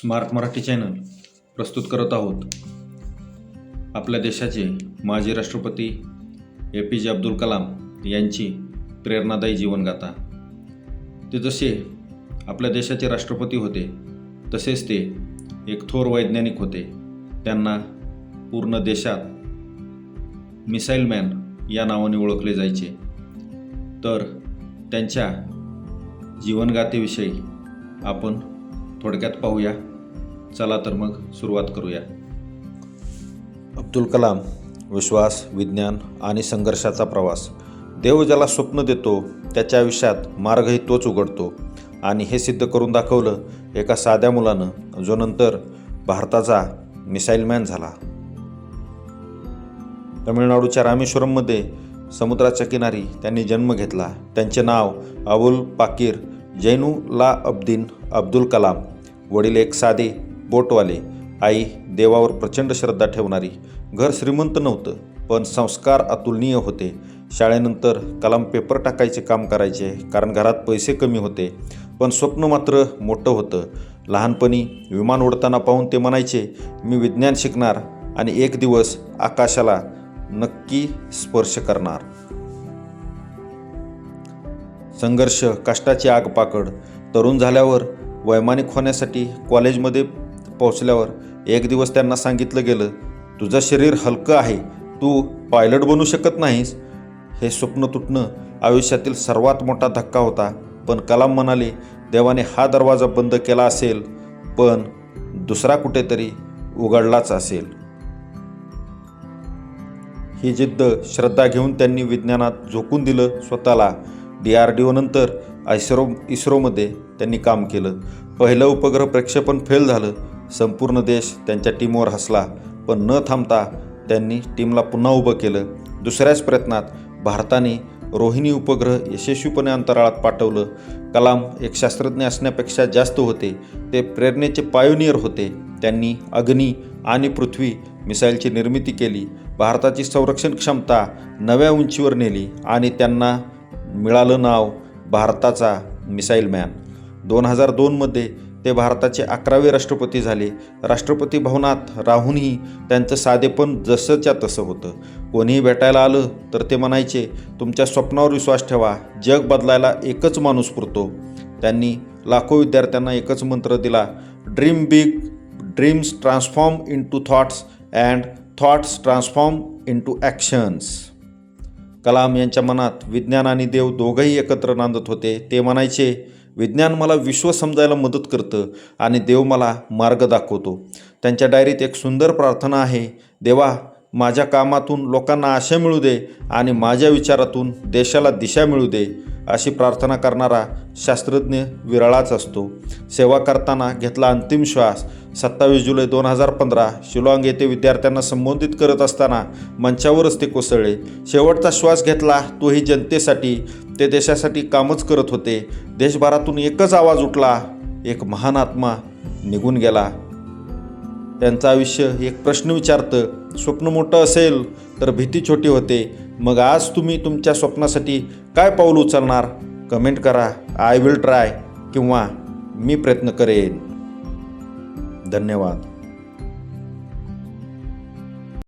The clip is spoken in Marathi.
स्मार्ट मराठी चॅनल प्रस्तुत करत आहोत. आपल्या देशाचे माजी राष्ट्रपती ए पी जे अब्दुल कलाम यांची प्रेरणादायी जीवनगाथा. ते जसे आपल्या देशाचे राष्ट्रपती होते तसेच ते एक थोर वैज्ञानिक होते. त्यांना पूर्ण देशात मिसाईल मॅन या नावाने ओळखले जायचे. तर त्यांच्या जीवनगाथेविषयी आपण थोडक्यात पाहूया. चला तर मग सुरुवात करूया. अब्दुल कलाम विश्वास विज्ञान आणि संघर्षाचा प्रवास. देव ज्याला स्वप्न देतो त्याच्या आयुष्यात मार्गही तोच उघडतो. आणि हे सिद्ध करून दाखवलं एका साध्या मुलानं जो नंतर भारताचा मिसाईल मॅन झाला. तमिळनाडूच्या रामेश्वरममध्ये समुद्राच्या किनारी त्यांनी जन्म घेतला. त्यांचे नाव अबुल पाकीर जैनुला अब्दीन अब्दुल कलाम. वडील एक साधे बोटवाले आई देवावर प्रचंड श्रद्धा ठेवणारी घर श्रीमंत नव्हतं पण संस्कार अतुलनीय होते. शाळेनंतर कलाम पेपर टाकायचे काम करायचे कारण घरात पैसे कमी होते पण स्वप्न मात्र मोठं होतं. लहानपणी विमान उडताना पाहून ते म्हणायचे मी विज्ञान शिकणार आणि एक दिवस आकाशाला नक्की स्पर्श करणार. संघर्ष कष्टाची आग पाकड तरुण झाल्यावर वैमानिक होण्यासाठी कॉलेजमध्ये पोहोचल्यावर एक दिवस त्यांना सांगितलं गेलं तुझं शरीर हलकं आहे तू पायलट बनू शकत नाहीस. हे स्वप्न तुटणं आयुष्यातील सर्वात मोठा धक्का होता. पण कलाम म्हणाले देवाने हा दरवाजा बंद केला असेल पण दुसरा कुठेतरी उघडलाच असेल. ही जिद्द श्रद्धा घेऊन त्यांनी विज्ञानात झोकून दिलं स्वतःला. डी आर डी ओनंतर आयसरो इस्रोमध्ये त्यांनी काम केलं. पहिलं उपग्रह प्रक्षेपण फेल झालं. संपूर्ण देश त्यांच्या टीमवर हसला. पण न थांबता त्यांनी टीमला पुन्हा उभं केलं. दुसऱ्याच प्रयत्नात भारताने रोहिणी उपग्रह यशस्वीपणे अंतराळात पाठवलं. कलाम एक शास्त्रज्ञ असण्यापेक्षा जास्त होते. ते प्रेरणेचे पायोनियर होते. त्यांनी अग्नी आणि पृथ्वी मिसाईलची निर्मिती केली. भारताची संरक्षण क्षमता नव्या उंचीवर नेली आणि त्यांना मिळालं नाव भारताचा मिसाईल मॅन. दोन हजार दोनमध्ये ते भारताचे अकरावे राष्ट्रपती झाले. राष्ट्रपती भवनात राहूनही त्यांचं साधेपण जसंच्या तसं होतं. कोणीही भेटायला आलं तर ते म्हणायचे तुमच्या स्वप्नावर विश्वास ठेवा. जग बदलायला एकच माणूस पुरतो. त्यांनी लाखो विद्यार्थ्यांना एकच मंत्र दिला dream big dreams transform into thoughts and thoughts transform into actions. Kalam यांच्या मनात विज्ञान आणि देव दोघंही एकत्र नांदत होते. ते म्हणायचे विज्ञान मला विश्व समजायला मदत करतं आणि देव मला मार्ग दाखवतो. त्यांच्या डायरीत एक सुंदर प्रार्थना आहे देवा माझ्या कामातून लोकांना आशा मिळू दे आणि माझ्या विचारातून देशाला दिशा मिळू दे अशी प्रार्थना करणारा शास्त्रज्ञ विरळाच असतो. सेवा करताना घेतला अंतिम श्वास सत्तावीस जुलै दोन हजार पंधरा शिलाँग येथे विद्यार्थ्यांना संबोधित करत असताना मंचावरच ते कोसळले. शेवटचा श्वास घेतला तोही जनतेसाठी ते देशासाठी कामच करत होते. देशभरातून एकच आवाज उठला एक महान आत्मा निघून गेला. त्यांचं आयुष्य एक प्रश्न विचारतं स्वप्न मोठं असेल तर भीती छोटी होते. मग आज तुम्ही तुमच्या स्वप्नासाठी काय पाऊल उचलणार? कमेंट करा. आय विल ट्राय किंवा मी प्रयत्न करेन. धन्यवाद.